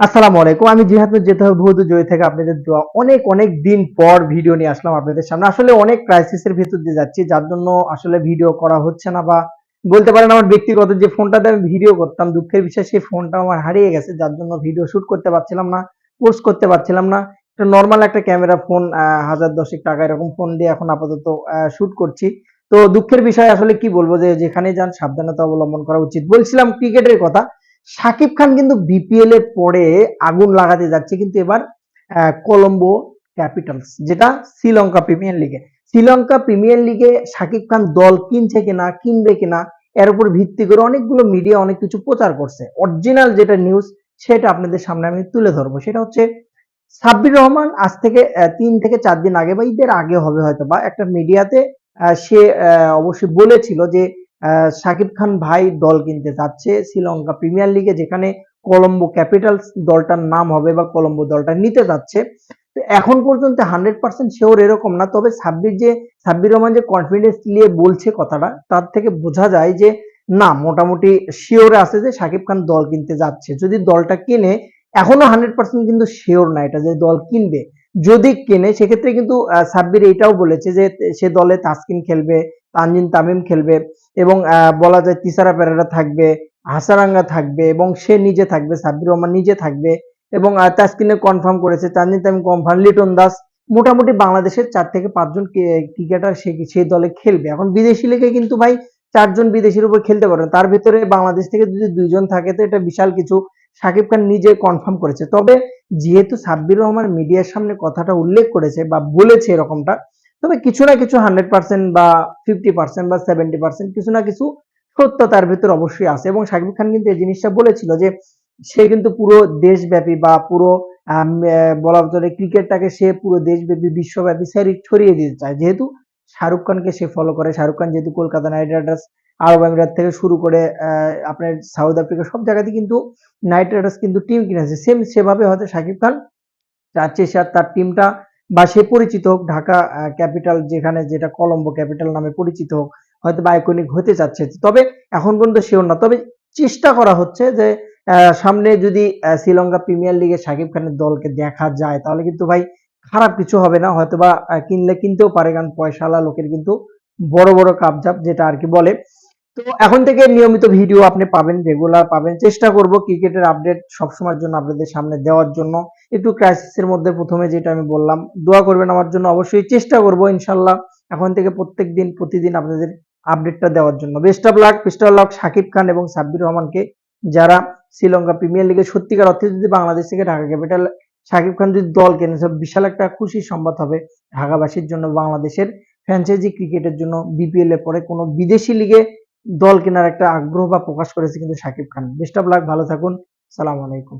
আসসালামু আলাইকুম। আমি জিহাদুল যেতে হবে বহুদূর জয় থেকে আপনাদের দোয়া অনেক অনেক দিন পর ভিডিও নিয়ে আসলাম আপনাদের সামনে। আসলে অনেক ক্রাইসিসের ভেতর দিয়ে যাচ্ছি, যার জন্য আসলে ভিডিও করা হচ্ছে না বা বলতে পারেন আমার ব্যক্তিগত যে ফোনটাতে আমি ভিডিও করতাম, দুঃখের বিষয় সেই ফোনটা আমার হারিয়ে গেছে, যার জন্য ভিডিও শুট করতে পারছিলাম না পোস্ট করতে পারছিলাম না। একটা নর্মাল একটা ক্যামেরা ফোন হাজার দশেক টাকা এরকম ফোন দিয়ে এখন আপাতত শুট করছি। তো দুঃখের বিষয় আসলে কি বলব যে যেখানে যান সাবধানতা অবলম্বন করা উচিত। বলছিলাম ক্রিকেটের কথা শাকিব খান কিন্তু বিপিএল এর পরে আগুন লাগাতে যাচ্ছে, কিন্তু এবার কলম্বো ক্যাপিটালস যেটা শ্রীলঙ্কা প্রিমিয়ার লিগে শ্রীলঙ্কা প্রিমিয়ার লিগে শাকিব খান দল কিনছে কিনা, কিনবে কিনা, এর উপর ভিত্তি করে অনেকগুলো মিডিয়া অনেক কিছু প্রচার করছে। অরিজিনাল যেটা নিউজ সেটা আপনাদের সামনে আমি তুলে ধরবো। সেটা হচ্ছে সাব্বির রহমান আজ থেকে তিন থেকে চার দিন আগে বা ঈদের আগে হবে হয়তো বা একটা মিডিয়াতে সে অবশ্যই বলেছিল যে শাকিব খান ভাই দল কিনতে যাচ্ছে শ্রীলঙ্কা প্রিমিয়ার লিগে, যেখানে কলম্বো ক্যাপিটালস দলটার নাম হবে বা কলম্বো দলটা নিতে যাচ্ছে। এখন পর্যন্ত হান্ড্রেড পার্সেন্ট শিওর এরকম না, তবে সাব্বির যে, সাব্বির রহমান যে কনফিডেন্স নিয়ে বলছে কথাটা, তার থেকে বোঝা যায় যে না, মোটামুটি শিওর আছে যে সাকিব খান দল কিনতে যাচ্ছে। যদি দলটা কিনে, এখনও হান্ড্রেড পার্সেন্ট কিন্তু শিওর না এটা যে দল কিনবে। যদি কেনে, সেক্ষেত্রে কিন্তু সাব্বির এটাও বলেছে যে সে দলে তাসকিন খেলবে তানজিন তামিম খেলবে এবং বলা যায় তিসারা পেরেরা থাকবে, হাসারাঙ্গা থাকবে এবং সে নিজে থাকবে, সাব্বির রহমান নিজে থাকবে এবং তাসকিনে কনফার্ম করেছে, তানজিন তামিম কনফার্ম লিটন দাস মোটামুটি বাংলাদেশের চার থেকে পাঁচজন ক্রিকেটার সে সেই দলে খেলবে। এখন বিদেশি লিগে কিন্তু ভাই চারজন বিদেশির উপর খেলতে পারে না। তার ভিতরে বাংলাদেশ থেকে যদি দুইজন থাকে তো এটা বিশাল কিছু। সাকিব খান নিজে কনফার্ম করেছে। তবে যেহেতু সাব্বির রহমান মিডিয়ার সামনে কথাটা উল্লেখ করেছে বা বলেছে এরকমটা তবে কিছু না কিছু হান্ড্রেড পার্সেন্ট বা ফিফটি পার্সেন্ট বা সেভেন্টি পার্সেন্ট কিছু না কিছু সত্য তার ভিতর অবশ্যই আছে। এবং শাকিব খান কিন্তু এই জিনিসটা বলেছিল যে সে কিন্তু পুরো দেশব্যাপী বা পুরো বলা চলে ক্রিকেটটাকে সে পুরো দেশব্যাপী, বিশ্বব্যাপী ছড়ি- ছড়িয়ে দিতে চায়। যেহেতু শাহরুখ খানকে সে ফলো করে, শাহরুখ খান যেহেতু কলকাতা নাইট রাইডার্স, আরব আমিরাত থেকে শুরু করে আপনার সাউথ আফ্রিকা, সব জায়গাতে কিন্তু নাইট রাইডার্স কিন্তু টিম কিনেছে। সেম সেভাবে হয়তো শাকিব খান চাচ্ছে সে তার টিমটা বা সে পরিচিত হোক, ঢাকা ক্যাপিটাল যেখানে, যেটা কলম্বো ক্যাপিটাল নামে পরিচিত হোক, হয়তো বা আইকনিক হতে চাচ্ছে। তবে এখন পর্যন্ত শিওর না। তবে চেষ্টা করা হচ্ছে যে সামনে যদি শ্রীলঙ্কা প্রিমিয়ার লিগে শাকিব খানের দলকে দেখা যায়, তাহলে কিন্তু ভাই খারাপ কিছু হবে না। হয়তো বা কিনলে কিনতেও পারে, কারণ পয়সাওয়ালা লোকের কিন্তু বড় বড় কাপজাপ যেটা আর কি বলে। তো এখন থেকে নিয়মিত ভিডিও আপনি পাবেন রেগুলার পাবেন। চেষ্টা করব ক্রিকেটের আপডেট সবসময়ের জন্য আপনাদের সামনে দেওয়ার জন্য। একটু ক্রাইসিসের মধ্যে প্রথমে যেটা আমি বললাম, দোয়া করবেন আমার জন্য। অবশ্যই চেষ্টা করব, ইনশাল্লাহ। এখন থেকে প্রত্যেক দিন, প্রতিদিন আপনাদের আপডেটটা দেওয়ার জন্য। Best of luck best of luck Shakib Khan এবং সাব্বির রহমানকে। যারা শ্রীলঙ্কা প্রিমিয়ার লিগে সত্যিকার অর্থে যদি বাংলাদেশ থেকে ঢাকা ক্যাপিটাল শাকিব খান যদি দল কেনে বিশাল একটা খুশি সংবাদ হবে ঢাকাবাসীর জন্য, বাংলাদেশের ফ্র্যাঞ্চাইজি ক্রিকেটের জন্য। বিপিএল এর পরে কোনো বিদেশি লিগে দল কেনার একটা আগ্রহ বা প্রকাশ করেছে কিন্তু Sakib Khan. Best of luck ভালো থাকুন। সালাম আলাইকুম।